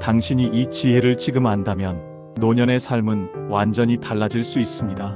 당신이 이 지혜를 지금 안다면 노년의 삶은 완전히 달라질 수 있습니다.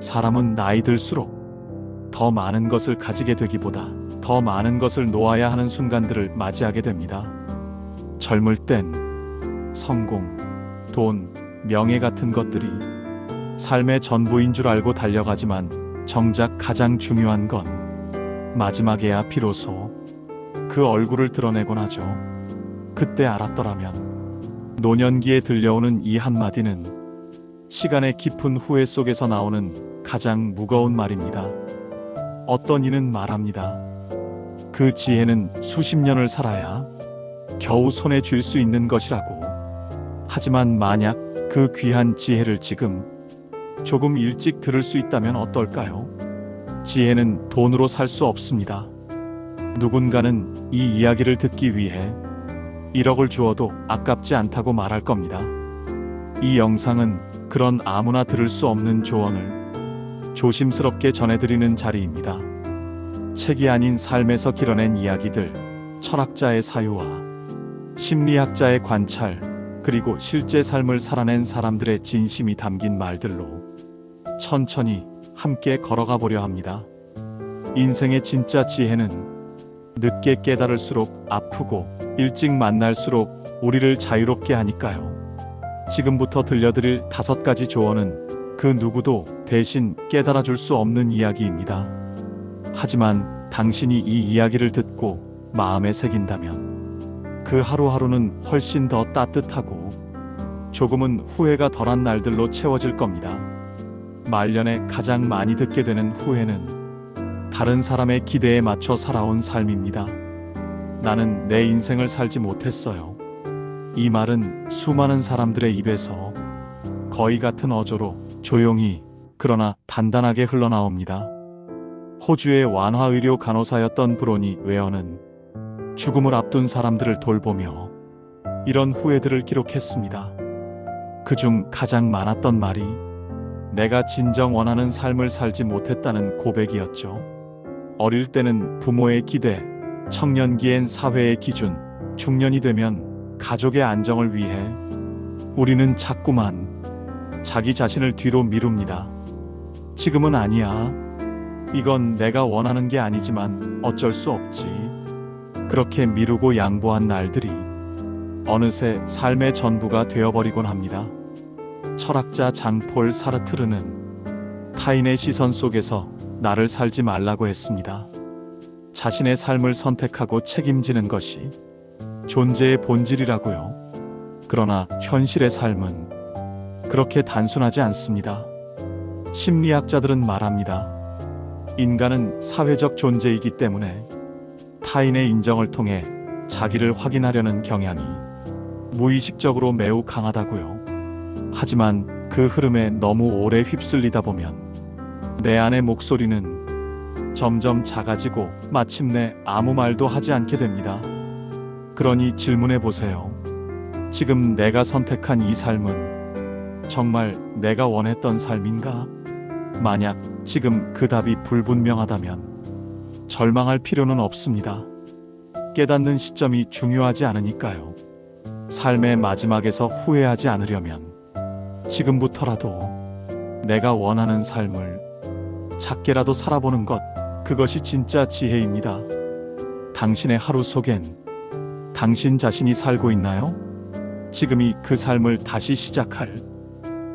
사람은 나이 들수록 더 많은 것을 가지게 되기보다 더 많은 것을 놓아야 하는 순간들을 맞이하게 됩니다. 젊을 땐 성공, 돈, 명예 같은 것들이 삶의 전부인 줄 알고 달려가지만 정작 가장 중요한 건 마지막에야 비로소 그 얼굴을 드러내곤 하죠. 그때 알았더라면 노년기에 들려오는 이 한마디는 시간의 깊은 후회 속에서 나오는 가장 무거운 말입니다. 어떤 이는 말합니다. 그 지혜는 수십 년을 살아야 겨우 손에 쥘 수 있는 것이라고. 하지만 만약 그 귀한 지혜를 지금 조금 일찍 들을 수 있다면 어떨까요? 지혜는 돈으로 살 수 없습니다. 누군가는 이 이야기를 듣기 위해 1억을 주어도 아깝지 않다고 말할 겁니다. 이 영상은 그런 아무나 들을 수 없는 조언을 조심스럽게 전해드리는 자리입니다. 책이 아닌 삶에서 길어낸 이야기들, 철학자의 사유와 심리학자의 관찰, 그리고 실제 삶을 살아낸 사람들의 진심이 담긴 말들로 천천히 함께 걸어가 보려 합니다. 인생의 진짜 지혜는 늦게 깨달을수록 아프고 일찍 만날수록 우리를 자유롭게 하니까요. 지금부터 들려드릴 다섯 가지 조언은 그 누구도 대신 깨달아 줄 수 없는 이야기입니다. 하지만 당신이 이 이야기를 듣고 마음에 새긴다면 그 하루하루는 훨씬 더 따뜻하고 조금은 후회가 덜한 날들로 채워질 겁니다. 말년에 가장 많이 듣게 되는 후회는 다른 사람의 기대에 맞춰 살아온 삶입니다. 나는 내 인생을 살지 못했어요. 이 말은 수많은 사람들의 입에서 거의 같은 어조로 조용히 그러나 단단하게 흘러나옵니다. 호주의 완화의료 간호사였던 브로니 웨어는 죽음을 앞둔 사람들을 돌보며 이런 후회들을 기록했습니다. 그 중 가장 많았던 말이 내가 진정 원하는 삶을 살지 못했다는 고백이었죠. 어릴 때는 부모의 기대, 청년기엔 사회의 기준, 중년이 되면 가족의 안정을 위해 우리는 자꾸만 자기 자신을 뒤로 미룹니다. 지금은 아니야. 이건 내가 원하는 게 아니지만 어쩔 수 없지. 그렇게 미루고 양보한 날들이 어느새 삶의 전부가 되어버리곤 합니다. 철학자 장폴 사르트르는 타인의 시선 속에서 나를 살지 말라고 했습니다. 자신의 삶을 선택하고 책임지는 것이 존재의 본질이라고요. 그러나 현실의 삶은 그렇게 단순하지 않습니다. 심리학자들은 말합니다. 인간은 사회적 존재이기 때문에 타인의 인정을 통해 자기를 확인하려는 경향이 무의식적으로 매우 강하다고요. 하지만 그 흐름에 너무 오래 휩쓸리다 보면 내 안의 목소리는 점점 작아지고 마침내 아무 말도 하지 않게 됩니다. 그러니 질문해 보세요. 지금 내가 선택한 이 삶은 정말 내가 원했던 삶인가? 만약 지금 그 답이 불분명하다면 절망할 필요는 없습니다. 깨닫는 시점이 중요하지 않으니까요. 삶의 마지막에서 후회하지 않으려면 지금부터라도 내가 원하는 삶을 작게라도 살아보는 것, 그것이 진짜 지혜입니다. 당신의 하루 속엔 당신 자신이 살고 있나요? 지금이 그 삶을 다시 시작할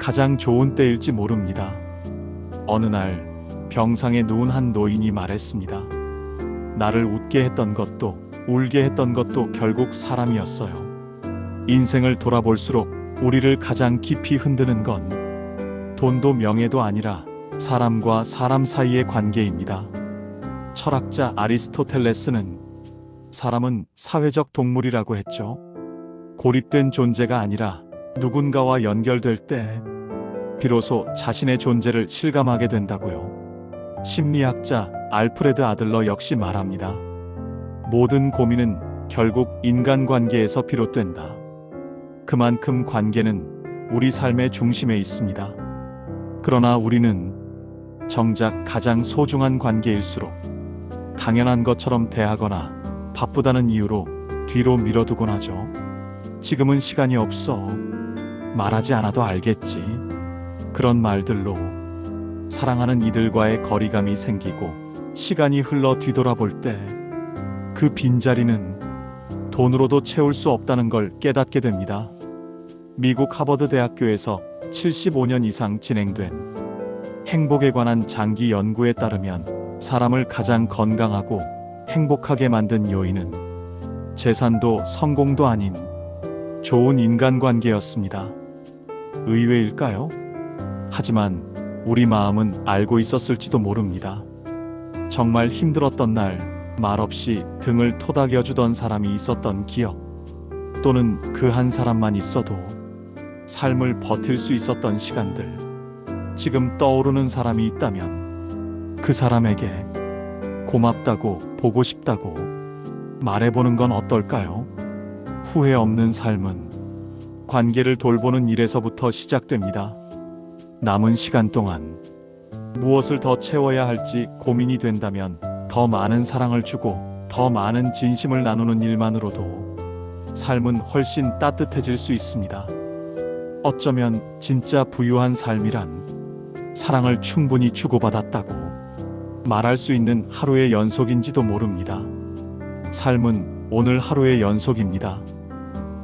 가장 좋은 때일지 모릅니다. 어느 날 병상에 누운 한 노인이 말했습니다. 나를 웃게 했던 것도 울게 했던 것도 결국 사람이었어요. 인생을 돌아볼수록 우리를 가장 깊이 흔드는 건 돈도 명예도 아니라 사람과 사람 사이의 관계입니다. 철학자 아리스토텔레스는 사람은 사회적 동물이라고 했죠. 고립된 존재가 아니라 누군가와 연결될 때 비로소 자신의 존재를 실감하게 된다고요. 심리학자 알프레드 아들러 역시 말합니다. 모든 고민은 결국 인간관계에서 비롯된다. 그만큼 관계는 우리 삶의 중심에 있습니다. 그러나 우리는 정작 가장 소중한 관계일수록 당연한 것처럼 대하거나 바쁘다는 이유로 뒤로 밀어두곤 하죠. 지금은 시간이 없어. 말하지 않아도 알겠지. 그런 말들로 사랑하는 이들과의 거리감이 생기고 시간이 흘러 뒤돌아볼 때 그 빈자리는 돈으로도 채울 수 없다는 걸 깨닫게 됩니다. 미국 하버드 대학교에서 75년 이상 진행된 행복에 관한 장기 연구에 따르면 사람을 가장 건강하고 행복하게 만든 요인은 재산도 성공도 아닌 좋은 인간관계였습니다. 의외일까요? 하지만 우리 마음은 알고 있었을지도 모릅니다. 정말 힘들었던 날 말없이 등을 토닥여 주던 사람이 있었던 기억 또는 그 한 사람만 있어도 삶을 버틸 수 있었던 시간들 지금 떠오르는 사람이 있다면 그 사람에게 고맙다고 보고 싶다고 말해보는 건 어떨까요? 후회 없는 삶은 관계를 돌보는 일에서부터 시작됩니다. 남은 시간 동안 무엇을 더 채워야 할지 고민이 된다면 더 많은 사랑을 주고 더 많은 진심을 나누는 일만으로도 삶은 훨씬 따뜻해질 수 있습니다. 어쩌면 진짜 부유한 삶이란 사랑을 충분히 주고받았다고 말할 수 있는 하루의 연속인지도 모릅니다. 삶은 오늘 하루의 연속입니다.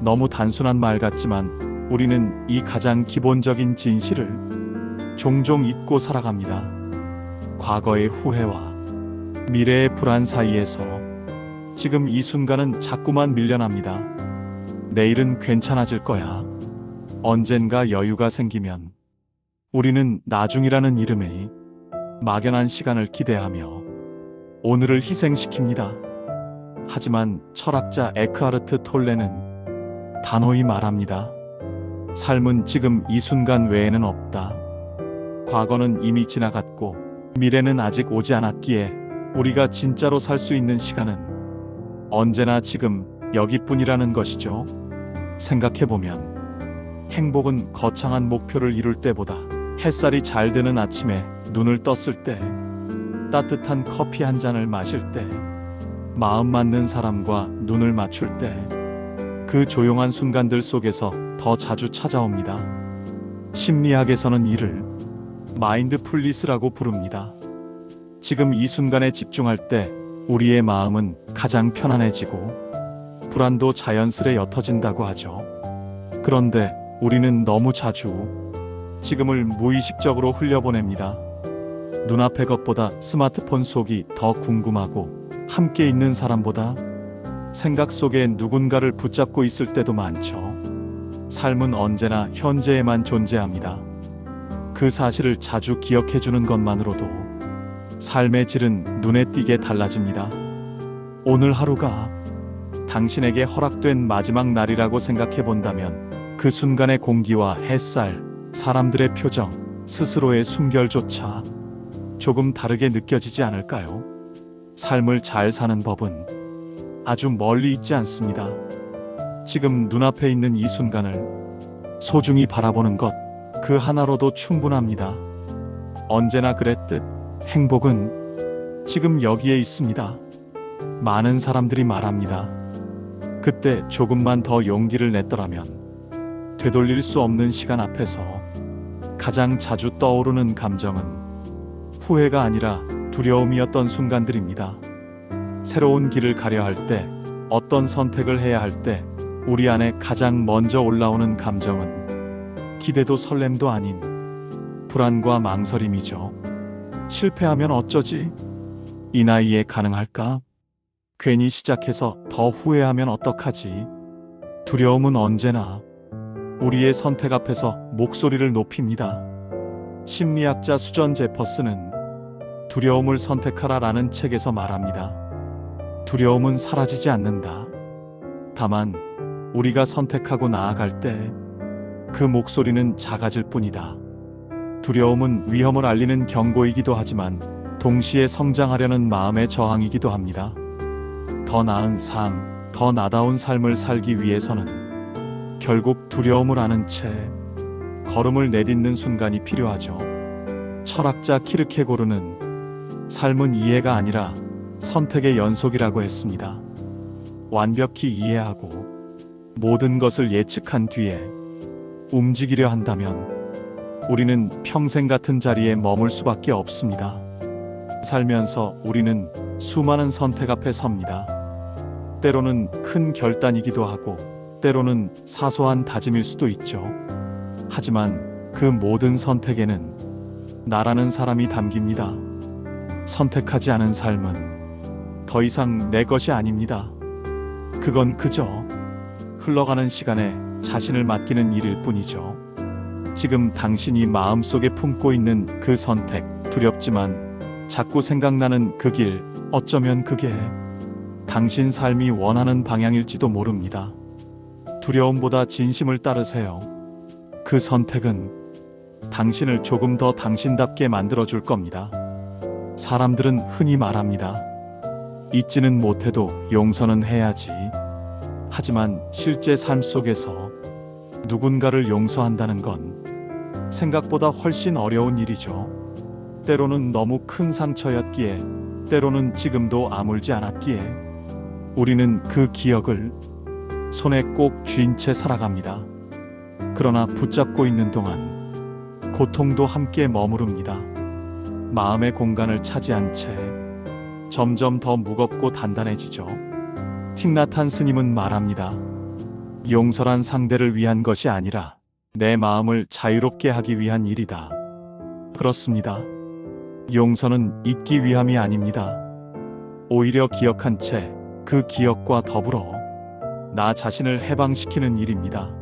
너무 단순한 말 같지만 우리는 이 가장 기본적인 진실을 종종 잊고 살아갑니다. 과거의 후회와 미래의 불안 사이에서 지금 이 순간은 자꾸만 밀려납니다. 내일은 괜찮아질 거야. 언젠가 여유가 생기면 우리는 나중이라는 이름의 막연한 시간을 기대하며 오늘을 희생시킵니다. 하지만 철학자 에크하르트 톨레는 단호히 말합니다. 삶은 지금 이 순간 외에는 없다. 과거는 이미 지나갔고 미래는 아직 오지 않았기에 우리가 진짜로 살 수 있는 시간은 언제나 지금 여기뿐이라는 것이죠. 생각해보면 행복은 거창한 목표를 이룰 때보다 햇살이 잘 드는 아침에 눈을 떴을 때 따뜻한 커피 한 잔을 마실 때 마음 맞는 사람과 눈을 맞출 때 그 조용한 순간들 속에서 더 자주 찾아옵니다. 심리학에서는 이를 마인드풀리스라고 부릅니다. 지금 이 순간에 집중할 때 우리의 마음은 가장 편안해지고 불안도 자연스레 옅어진다고 하죠. 그런데 우리는 너무 자주 지금을 무의식적으로 흘려보냅니다. 눈앞의 것보다 스마트폰 속이 더 궁금하고 함께 있는 사람보다 생각 속에 누군가를 붙잡고 있을 때도 많죠. 삶은 언제나 현재에만 존재합니다. 그 사실을 자주 기억해 주는 것만으로도 삶의 질은 눈에 띄게 달라집니다. 오늘 하루가 당신에게 허락된 마지막 날이라고 생각해 본다면 그 순간의 공기와 햇살, 사람들의 표정, 스스로의 숨결조차 조금 다르게 느껴지지 않을까요? 삶을 잘 사는 법은 아주 멀리 있지 않습니다. 지금 눈앞에 있는 이 순간을 소중히 바라보는 것, 그 하나로도 충분합니다. 언제나 그랬듯 행복은 지금 여기에 있습니다. 많은 사람들이 말합니다. 그때 조금만 더 용기를 냈더라면 되돌릴 수 없는 시간 앞에서 가장 자주 떠오르는 감정은 후회가 아니라 두려움이었던 순간들입니다. 새로운 길을 가려 할 때, 어떤 선택을 해야 할 때, 우리 안에 가장 먼저 올라오는 감정은 기대도 설렘도 아닌 불안과 망설임이죠. 실패하면 어쩌지? 이 나이에 가능할까? 괜히 시작해서 더 후회하면 어떡하지? 두려움은 언제나 우리의 선택 앞에서 목소리를 높입니다. 심리학자 수전 제퍼스는 두려움을 선택하라 라는 책에서 말합니다. 두려움은 사라지지 않는다. 다만 우리가 선택하고 나아갈 때 그 목소리는 작아질 뿐이다. 두려움은 위험을 알리는 경고이기도 하지만 동시에 성장하려는 마음의 저항이기도 합니다. 더 나은 삶, 더 나다운 삶을 살기 위해서는 결국 두려움을 아는 채 걸음을 내딛는 순간이 필요하죠. 철학자 키르케고르는 삶은 이해가 아니라 선택의 연속이라고 했습니다. 완벽히 이해하고 모든 것을 예측한 뒤에 움직이려 한다면 우리는 평생 같은 자리에 머물 수밖에 없습니다. 살면서 우리는 수많은 선택 앞에 섭니다. 때로는 큰 결단이기도 하고, 때로는 사소한 다짐일 수도 있죠. 하지만 그 모든 선택에는 나라는 사람이 담깁니다. 선택하지 않은 삶은 더 이상 내 것이 아닙니다. 그건 그저 흘러가는 시간에 자신을 맡기는 일일 뿐이죠. 지금 당신이 마음속에 품고 있는 그 선택, 두렵지만 자꾸 생각나는 그 길, 어쩌면 그게 당신 삶이 원하는 방향일지도 모릅니다. 두려움보다 진심을 따르세요. 그 선택은 당신을 조금 더 당신답게 만들어줄 겁니다. 사람들은 흔히 말합니다. 잊지는 못해도 용서는 해야지. 하지만 실제 삶 속에서 누군가를 용서한다는 건 생각보다 훨씬 어려운 일이죠. 때로는 너무 큰 상처였기에, 때로는 지금도 아물지 않았기에, 우리는 그 기억을 손에 꼭 쥔 채 살아갑니다. 그러나 붙잡고 있는 동안 고통도 함께 머무릅니다. 마음의 공간을 차지한 채 점점 더 무겁고 단단해지죠. 틱나탄 스님은 말합니다. 용서란 상대를 위한 것이 아니라 내 마음을 자유롭게 하기 위한 일이다. 그렇습니다. 용서는 잊기 위함이 아닙니다. 오히려 기억한 채 그 기억과 더불어 나 자신을 해방시키는 일입니다.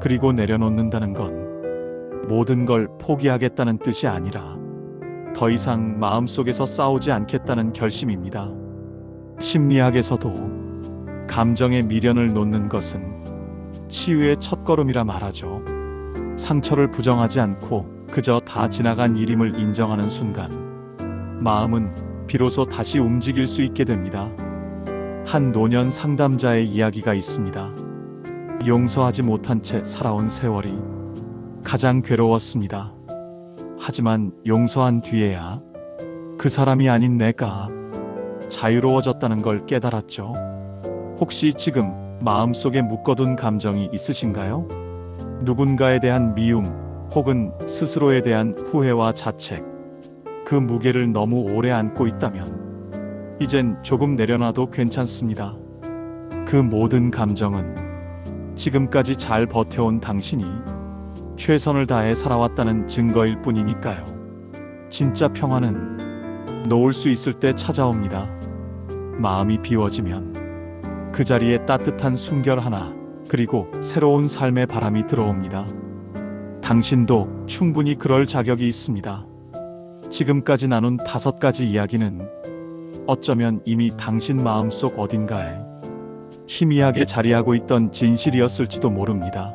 그리고 내려놓는다는 건 모든 걸 포기하겠다는 뜻이 아니라 더 이상 마음속에서 싸우지 않겠다는 결심입니다. 심리학에서도 감정의 미련을 놓는 것은 치유의 첫걸음이라 말하죠. 상처를 부정하지 않고 그저 다 지나간 일임을 인정하는 순간 마음은 비로소 다시 움직일 수 있게 됩니다. 한 노년 상담자의 이야기가 있습니다. 용서하지 못한 채 살아온 세월이 가장 괴로웠습니다. 하지만 용서한 뒤에야 그 사람이 아닌 내가 자유로워졌다는 걸 깨달았죠. 혹시 지금 마음속에 묶어둔 감정이 있으신가요? 누군가에 대한 미움 혹은 스스로에 대한 후회와 자책, 그 무게를 너무 오래 안고 있다면 이젠 조금 내려놔도 괜찮습니다. 그 모든 감정은 지금까지 잘 버텨온 당신이 최선을 다해 살아왔다는 증거일 뿐이니까요. 진짜 평화는 놓을 수 있을 때 찾아옵니다. 마음이 비워지면 그 자리에 따뜻한 숨결 하나, 그리고 새로운 삶의 바람이 들어옵니다. 당신도 충분히 그럴 자격이 있습니다. 지금까지 나눈 다섯 가지 이야기는 어쩌면 이미 당신 마음속 어딘가에 희미하게 자리하고 있던 진실이었을지도 모릅니다.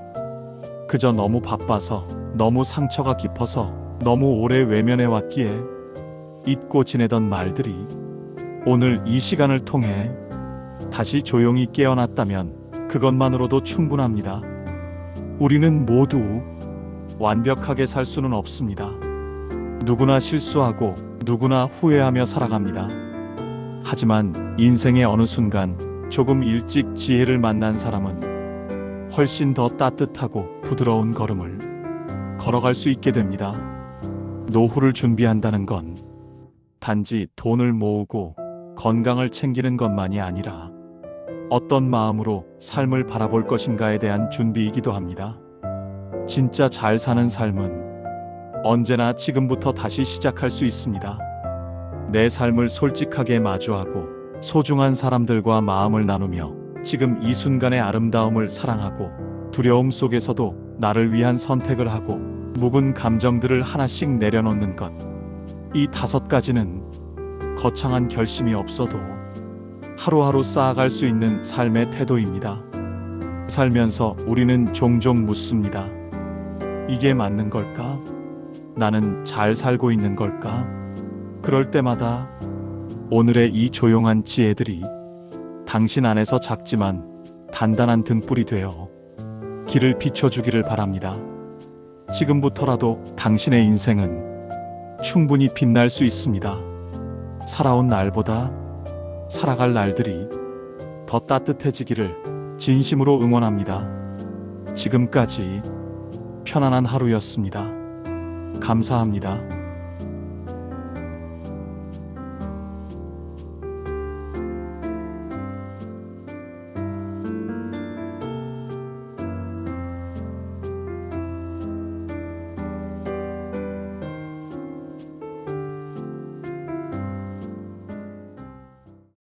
그저 너무 바빠서, 너무 상처가 깊어서, 너무 오래 외면해 왔기에 잊고 지내던 말들이 오늘 이 시간을 통해 다시 조용히 깨어났다면 그것만으로도 충분합니다. 우리는 모두 완벽하게 살 수는 없습니다. 누구나 실수하고 누구나 후회하며 살아갑니다. 하지만 인생의 어느 순간 조금 일찍 지혜를 만난 사람은 훨씬 더 따뜻하고 부드러운 걸음을 걸어갈 수 있게 됩니다. 노후를 준비한다는 건 단지 돈을 모으고 건강을 챙기는 것만이 아니라 어떤 마음으로 삶을 바라볼 것인가에 대한 준비이기도 합니다. 진짜 잘 사는 삶은 언제나 지금부터 다시 시작할 수 있습니다. 내 삶을 솔직하게 마주하고 소중한 사람들과 마음을 나누며 지금 이 순간의 아름다움을 사랑하고 두려움 속에서도 나를 위한 선택을 하고 묵은 감정들을 하나씩 내려놓는 것. 이 다섯 가지는 거창한 결심이 없어도 하루하루 쌓아갈 수 있는 삶의 태도입니다. 살면서 우리는 종종 묻습니다. 이게 맞는 걸까? 나는 잘 살고 있는 걸까? 그럴 때마다 오늘의 이 조용한 지혜들이 당신 안에서 작지만 단단한 등불이 되어 길을 비춰주기를 바랍니다. 지금부터라도 당신의 인생은 충분히 빛날 수 있습니다. 살아온 날보다 살아갈 날들이 더 따뜻해지기를 진심으로 응원합니다. 지금까지 편안한 하루였습니다. 감사합니다.